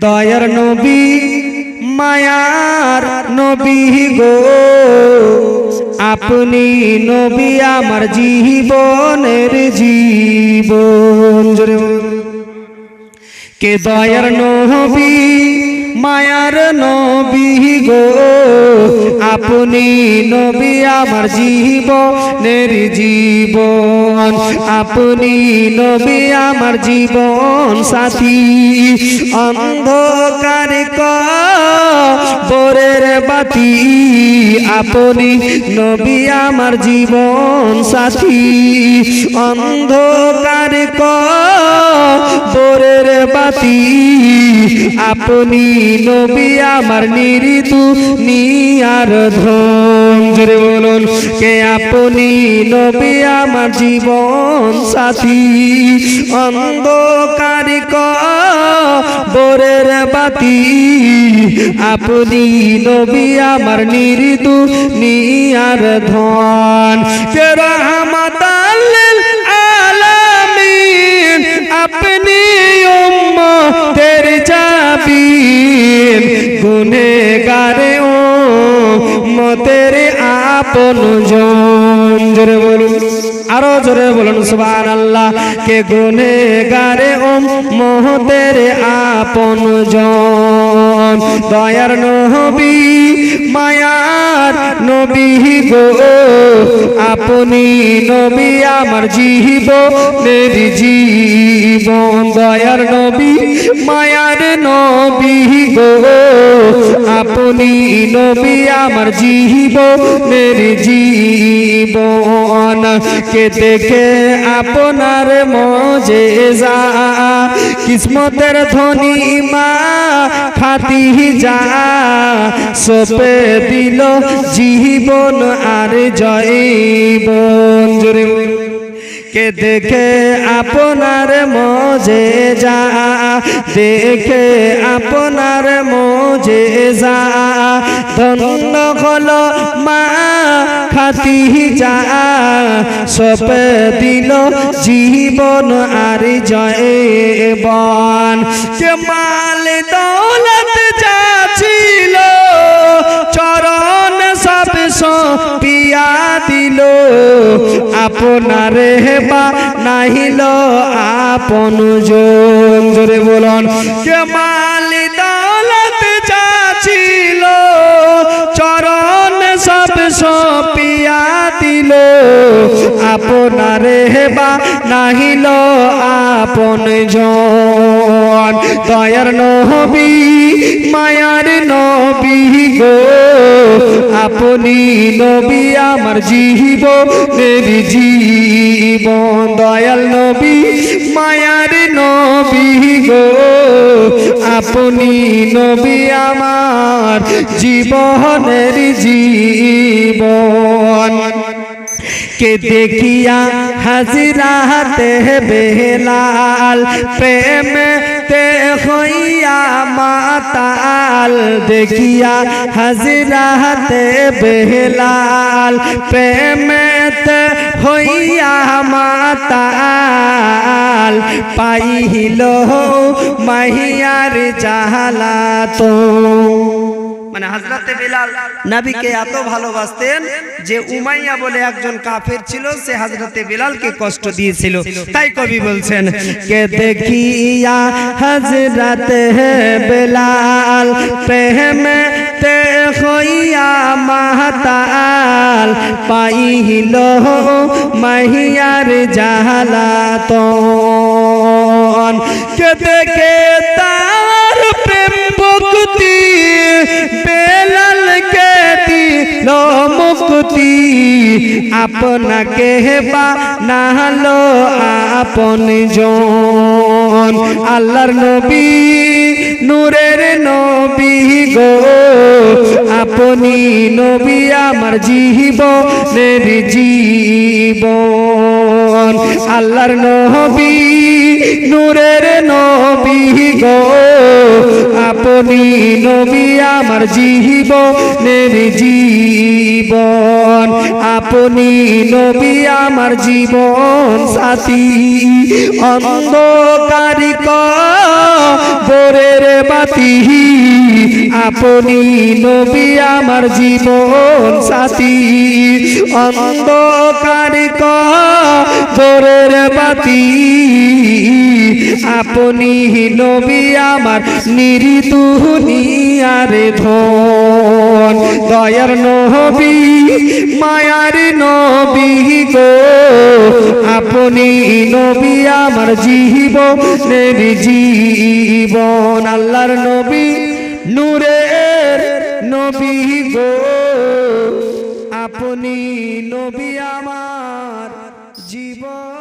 দয়ার নবী মায়ার নবী গো। আপনি নবী আমার জীবনের জীবন। কে দয়ার নবী? মায়ার নবী গো, আপনি নবী আমার জীবনের জীবন। আপনি নবী আমার জীবন সাথী। অন্ধকার কবরের বাতি, আপনি নবী আমার জীবন সাথী। অন্ধকার কবরের বাতি আপনি নবী আমার নিরিতু, নিয়ার ধন। জোরে বলুন, কে আপনি নবী আমার জীবন সাথী? অন্ধকার কবরের বাতি। আপনি নবী আমার নিরিতু, নিয়ার ধন। কে রহমতাল্লিল আলামিন আপনি আপন জোরে বলুন, আরও জোরে বলুন সুবান আল্লাহ কে গুনেগারে ও মহতের আপন জন। দয়ার নবী, মায়ার নবী গো। আপনি নবী, আমার জীবনের জীবন। দয়ার নবী, মায়ার নবী গো। নবী আমার জীবনের জীবন কে দেখে আপনার মজে যা। কিসমতের ধনী মা খাতি যা। সোপে দিল জীবন আর জয়বন জোরে বলুন। কে দেখে আপনার মজে যা, দেখে আপনার মজে যা। ধন্য হল মা খাতি যা সপে দিল জীবন আর জয়বন কে মাল দৌলত আপনার হেবা নাহিল আপন জন। জোরে বলন। কে মালি দৌলত ছিল চরণ সব পিয়া দিল। আপনার হেবা নাহিল আপন জন। দয়ার নবী, মায়ার নবী গো। আপনি নবী, আমার জীব জীবনের জীব দয়াল নবী, মায়ার নবী গো। আপনি নবী, আমার জীবনের জীবন। কে দেখিয়া হাজিরাতে বেলাল প্রেম তে হইয়া মাতাল দেখিয়া হাজিরাতে বেলাল প্রেমেতে হইয়া মাতাল পাইল মাহিয়ার জাহালা তো হাজরাতে বিলাল নবীকে এত ভালোবাসতেন যে উমাইয়া বলে একজন কাফের ছিল, সে হাজরাতে বিলালকে কষ্ট দিয়েছিল। তাই কবি বলছেন, কে দেখিয়া হাজরাতে বিলাল, প্রেমে তে হইয়া মাতাল, পাইল মাহিয়ার জাহালা কে দেখে তার প্রেম ভক্তি মুক্তি আপনাকে বা নাহলো আপন জন। আল্লাহর নবী, নূরের নবী গো। আপনি নবী আমার জীবনের জীবন। আল্লাহর নবী, নূরের নবী গো। আপনি আপনি নবী আমার জীবনের জীবন। আপনি নবী, আমার জীবন সাথী। অন্ধকারিক বোরের বাতি। আপনি নবী, আমার জীবন সাথী। অন্ধকারিক বোরের বাতি। আপনি নবী, আমার নিরিতুনিয়ার ধন দয়ার নবী, মায়ার নবী গো। আপনি নবী, আমার জীবনের জীবন। আল্লাহর নবী, নূরের নবী গো। আপনি নবী, আমার জীবন